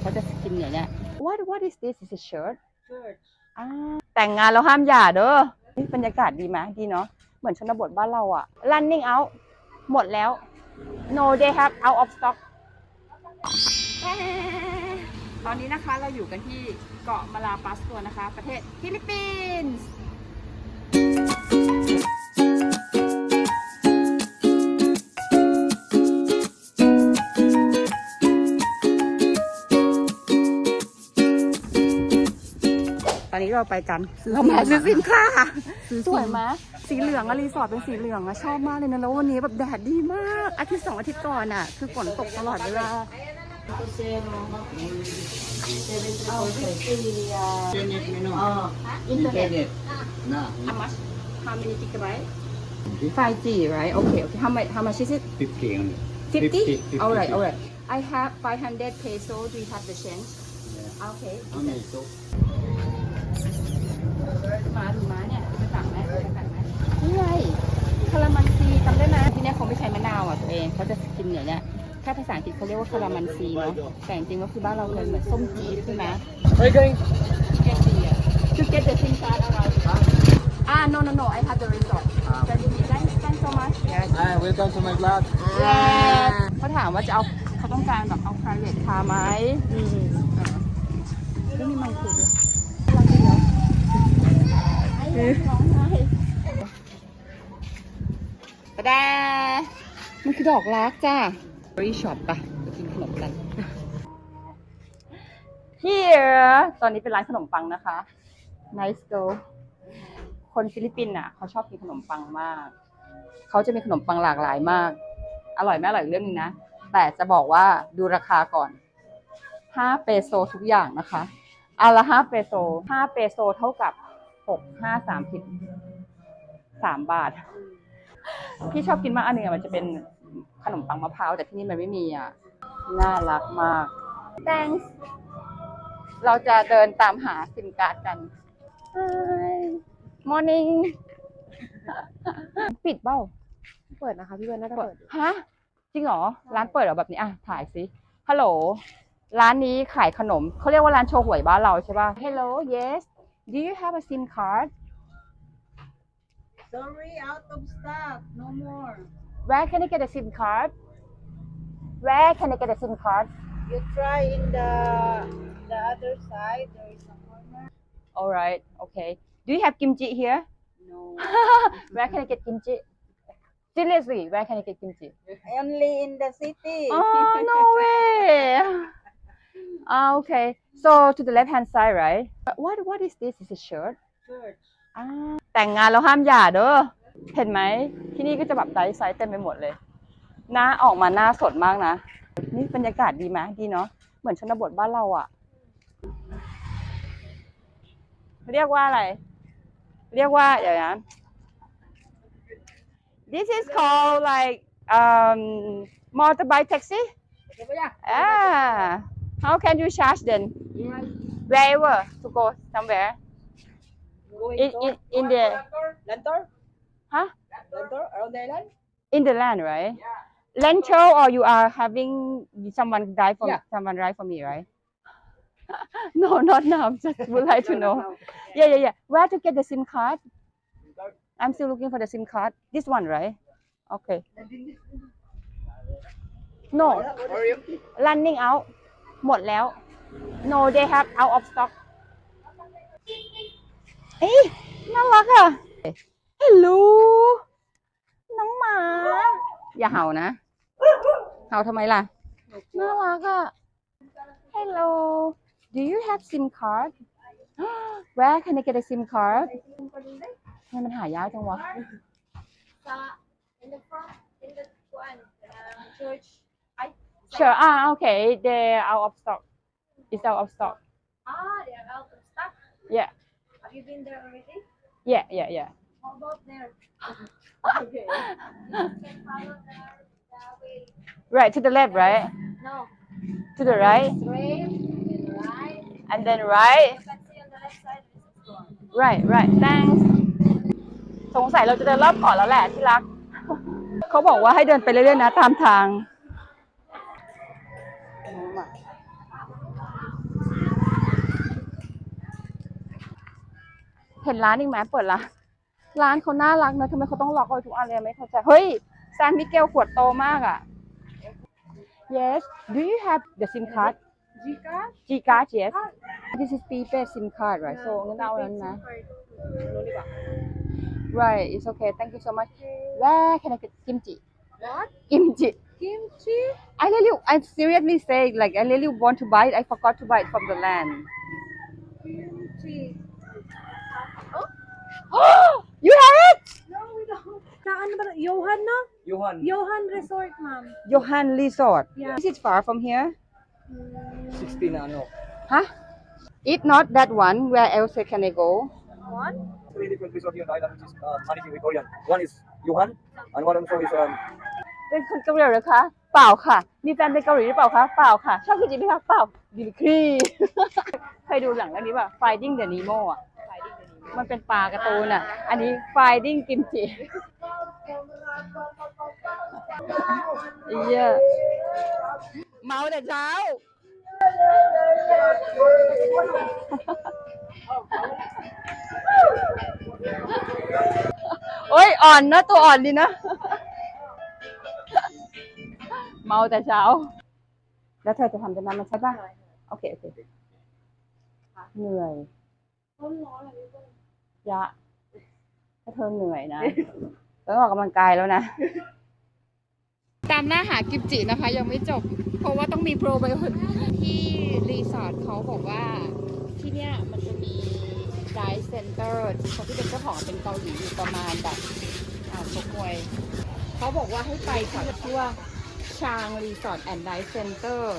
เขาจะกินอย่างเนี้ย What What is this is a shirt Church. อ่าแต่งงานแล้วห้ามหย่าเด้อนี่บรรยากาศดีไหมดีเนาะเหมือนชนบทบ้านเราอะ running out หมดแล้ว no they have out of stock ตอนนี้นะคะเราอยู่กันที่เกาะมาลาปัสตัวนะคะ ประเทศฟิลิปปินส์ เราไปกันเรามาซื้อสินค้าสวยไหมสีเหลืองอะรีสอร์ทเป็นสีเหลืองอะชอบมากเลยนะแล้ววันนี้แบบแดดดีมากอาทิตย์สองอาทิตย์ก่อนอะคือฝนตกตลอดเวลา Internet menu. Internet. Nah, How much? How many gigabyte? 5G, right? Okay, okay. How much? How much is it? 50 only. 50? 50, All right, 50. all right. I have 500 peso. Do you have the change? Yeah. Okay. How many soap? มาดูม้าเนี่ยจะสั่งไหมจะสั่งไหมนี่ไงคารามันซีจำได้ไหมที่เนี่ยเขาไม่ใช้มะนาวอะตัวเองเขาจะกินอย่างเนี้ยถ้าภาษาอังกฤษเขาเรียกว่าคารามันซีเนาะแต่จริงๆก็คือบ้านเราเลยเหมือนส้มจี๊ดใช่ไหม Where you going? get the uh, to get the SIM card around. Ah, no, no, no. I have the resort. Ah. Thank you. Thanks, thanks so much. Yes. Hi, welcome to my class. Yes. เขาถามว่าจะเอาเขาต้องการแบบเอา private car ไหมอืมไม่มีไมค์คุยด้วยรักดีเนาะเออร้องไห้ ตะแดมันคือดอกรักจ้าบริช็อปปะไปกินขนมกัน Here ตอนนี้เป็นร้านขนมปังนะคะ Nice girl คนฟิลิปปินส์อะเขาชอบกินขนมปังมาก เขาจะมีขนมปังหลากหลายมาก อร่อยไม่อร่อยเรื่องนึงนะ แต่จะบอกว่าดูราคาก่อน5เปโซทุกอย่างนะคะอันละ5เปโซ5เปโซเท่ากับ6 5 30 3บาท พี่ชอบกินมากอันหนึงอะมันจะเป็นขนมปังมะพร้าวแต่ที่นี่มันไม่มีอะ น่ารักมาก thanks เราจะเดินตามหาซิมการ์ดกัน Hi morning ปิดเบ้าเปิดนะคะพี่เบิร์นน่าจะเปิเปิดดฮะ จริงเหรอ ร้านเปิดเหรอแบบนี้อะถ่ายสิฮัลโหล ร้านนี้ขายขนม เขาเรียกว่าร้านโชว์หวยบ้านเราใช่ป่ะ Hello yes do you have a SIM card Sorry out of stock no more. Where can I get a SIM card? Where can I get a SIM card? You try in the the other side. There is a corner. Alright okay. Do you have kimchi here? No. Where can I get kimchi? Seriously where can I get kimchi? Only in the city. Oh no way. Ah okay. So to the left hand side right? What what is this? Is a shirt? า แต่งงานแล้วห้ามหย่าเด้อเห็นไหมที่นี่ก็จะแบบไดไซส์เต็มไปหมดเลยหน้าออกมาหน้าสดมากนะ นี่บรรยากาศดีไหมดีเนาะเหมือนชนบทบ้านเราอะเรียกว่าอะไร เรียกว่าเดี๋ยวนะ This is called like um motorbike taxi ah how can you charge then wherever to go somewhere in in in the Lantor huh Lantor around the island in the land right rental or you are having someone drive for Yeah. someone drive for me right no not now just would like to know yeah yeah yeah where to get the sim card i'm still looking for the sim card this one right okay no running out หมดแล้ว no they have out of stock เอ้ยน่ารักอะ Hello น้องหมา อย่าเห่านะ เห่าทำไมล่ะ น่ารักอะ Hello Do you have SIM card Where can I get a SIM card ทำไมมันหายากจังวะ in the front in the one uh, church Sure อ่าโอเค they out of stock it's out of stock ah they are out of stock yeah have you been there already yeah yeah yeah how about there okay can follow the, the way right to the left right no to the right straight and right and then right you can see on the left side this is gone right right thanks สงสัยเราจะเดินรอบเกาะแล้วแหละที่รัก เขาบอกว่าให้เดินไปเรื่อยๆนะ ตามทาง ห็นร้านอีกไหมเปิดร้านร้านเขาน่ารักนะทำไมเขาต้องล็อกไว้ทุกอันเลยไม่เข้าใจเฮ้ยแซนมิเกลขวดโตมากอะ yes do you have the sim card Jika? G card yes this is prepaid sim card right so งั้นเอาอันนั้นนะ No need ba? right it's okay thank you so much where can I get kimchi What? kimchi Kimchi? I really I seriously say like I really want to buy it I forgot to buy it from the land Kimchi. You have it No, we don't. Saan ba? Johan na? Johan. Johan Resort, ma'am. Johan Resort Yeah. is it far from here 16 na ano. Huh? If not that one, where else can I go? What? Three different resort here in the island which is uh, managing with Korean. One is Johan and one also is um, เป็นคนเกาหลีเหรอคะ เปล่าค่ะ มีแฟนเป็นเกาหลีหรือเปล่าคะ เปล่าค่ะ ชอบกินจริงไหมคะ เปล่าดิลิครี เคยดูหนังเรื่องนี้ป่ะ Finding the Nemo อะ มันเป็นปลาการ์ตูนอะ อันนี้ Finding Kimchi เหี้ยเมาแต่เช้า โอ้ยอ่อนนะตัวอ่อนดีนะ เมาแต่เช้า แล้วเธอจะทำจะนั้นมันใช่ปะโอเค โอเค เหนื่อย ยะถ้าเธอเหนื่อยนะต้องออกกำลังกายแล้วนะ ตามหน้าหากิมจินะคะ ยังไม่จบ เพราะว่าต้องมีโปรไบโอติกที่รีสอร์ทเขาบอกว่าที่เนี่ยมันจะมีไดเซ็นเตอร์คนที่เป็นเจ้าของเป็นเกาหลีอยู่ประมาณแบบอ่าชกมวยเขาบอกว่าให้ไปค่ะชื่อว่าชางรีสอร์ทแอนด์ไดเซ็นเตอร์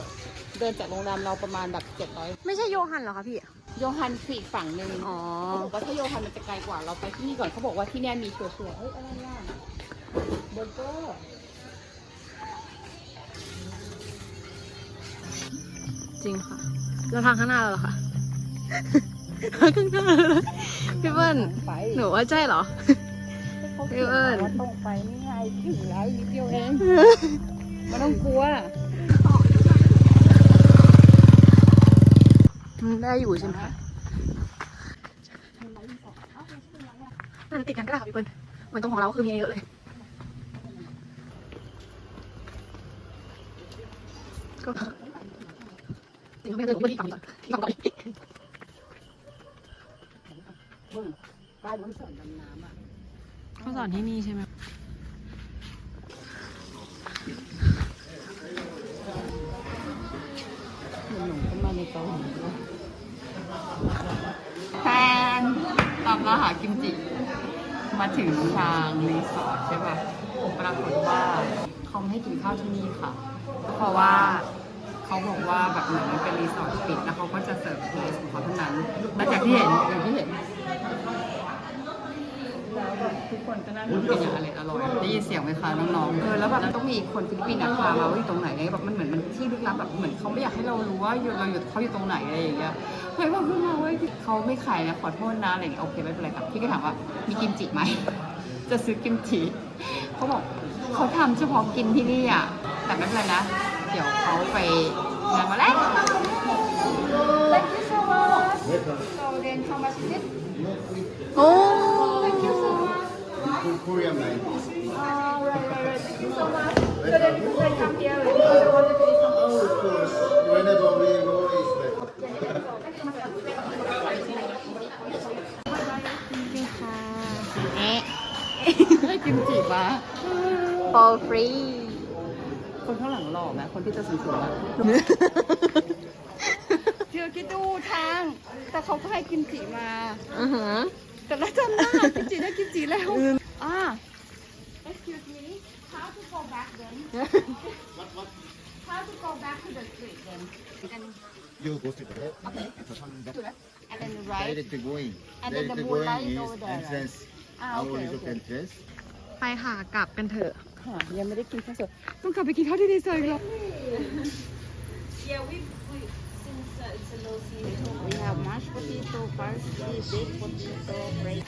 เดินจากโรงแรมเราประมาณแบบ700ไม่ใช่โยฮันเหรอคะพี่ โยฮันคืออีกฝั่งหนึ่งอ๋อ เขาบอกว่าถ้าโยฮันมันจะไกลกว่าเราไปที่นี่ก่อนเขาบอกว่าที่เนี่ยมีชัวร์ๆเฮ้ยอะไรอะเบอร์เกอร์จริงค่ะ แล้วทางข้างหน้าเราเหรอคะทางข้างหน้าเราเหรอพี่เปิ้ลไปหนูว่าใช่เหรอ เขาพี่เขียนเอิญว่าตรงไปนี่ไงถึงแล้วอีกนิดเดียวเองไม่ต้องกลัว ได้อยู่ใช่ไหมคะน่าจะติดกันก็ได้ค่ะพี่เปิ้ลเหมือนตรงของเราก็คือมีเยอะเลยก็จริงๆไม่ได้ผมไม่ได้ฟังก่อนที่ฟังก่อนบ้านมันสวนดำน้ำอะเขาสอนที่นี่ใช่ไหมหนุ่มๆก็มาในเกาหลีด้วยแทนตา มาหากิมจิ มาถึงทางรีสอร์ทใช่ป่ะปรากฏว่าเขาไม่ให้กินข้าวที่นี่ค่ะ เพราะว่าเขาบอกว่าแบบเหมือนมันเป็นรีสอร์ทปิดแล้วเขาก็จะเสิร์ฟในของเขาเท่านั้นแล้วจากที่เห็นอย่างที่เห็นแล้วทุกคนก็นั่งกินอย่างอร่อยอร่อยได้ยินเสียงไหมคะน้องๆเออแล้วแบบต้องมีคนฟิลิปปินส์อะพามาว่าอยู่ตรงไหนเนี่ยแบบมันเหมือนมันที่ลึกลับแบบเหมือนเขาไม่อยากให้เรารู้ว่าอยู่เราอยู่เขาอยู่ตรงไหนอะไรอย่างเงี้ย ยบอกขึ้นมาเว้ยเขาไม่ขายนะขอโทษนะอะไรอย่างเงี้ยโอเคไม่เป็นไรครับพี่ก็ถามว่ามีกิมจิไหม จะซื้อกิมจิเขาบอกเขาทำเฉพาะกินที่นี่อะแต่ไม่เป็นไรนะ เดี๋ยวเขาไปงานมาแล้ว Thank you so much so then how much is it โอ้ Thank you so much Korean man. Uh, right, right, right. Thank you so much. So then when I come here, like, I want to do something. Oh, of course. Whenever we go, is back. นี่ค่ะเอ๊ะ ให้ กิมจิปะ for free คนข้างหลังหล่อไหมคนที่จะสูงๆอะเดี๋ยวคิดดูทาง แต่เขาก็ให้กิมจิมา อือหือแต่ละจำหน้ากิมจิได้กิมจิแล้วอ่า excuse me how to go back then how to go back to the street then and You go to the left. okay to left and then right Direct going. And then the Direct moonlight going over is there. entrance. อ่า Our โอเคโอ resort เค entrance. ไปค่ะกลับกันเถอะ ค่ะยังไม่ได้กินข้าวสดต้องกลับไปกินข้าวที่ดีเซอร์อีกแล้ว Yeah, we, we since uh, it's a low season. We have mashed potato, parsley, baked potato, bread.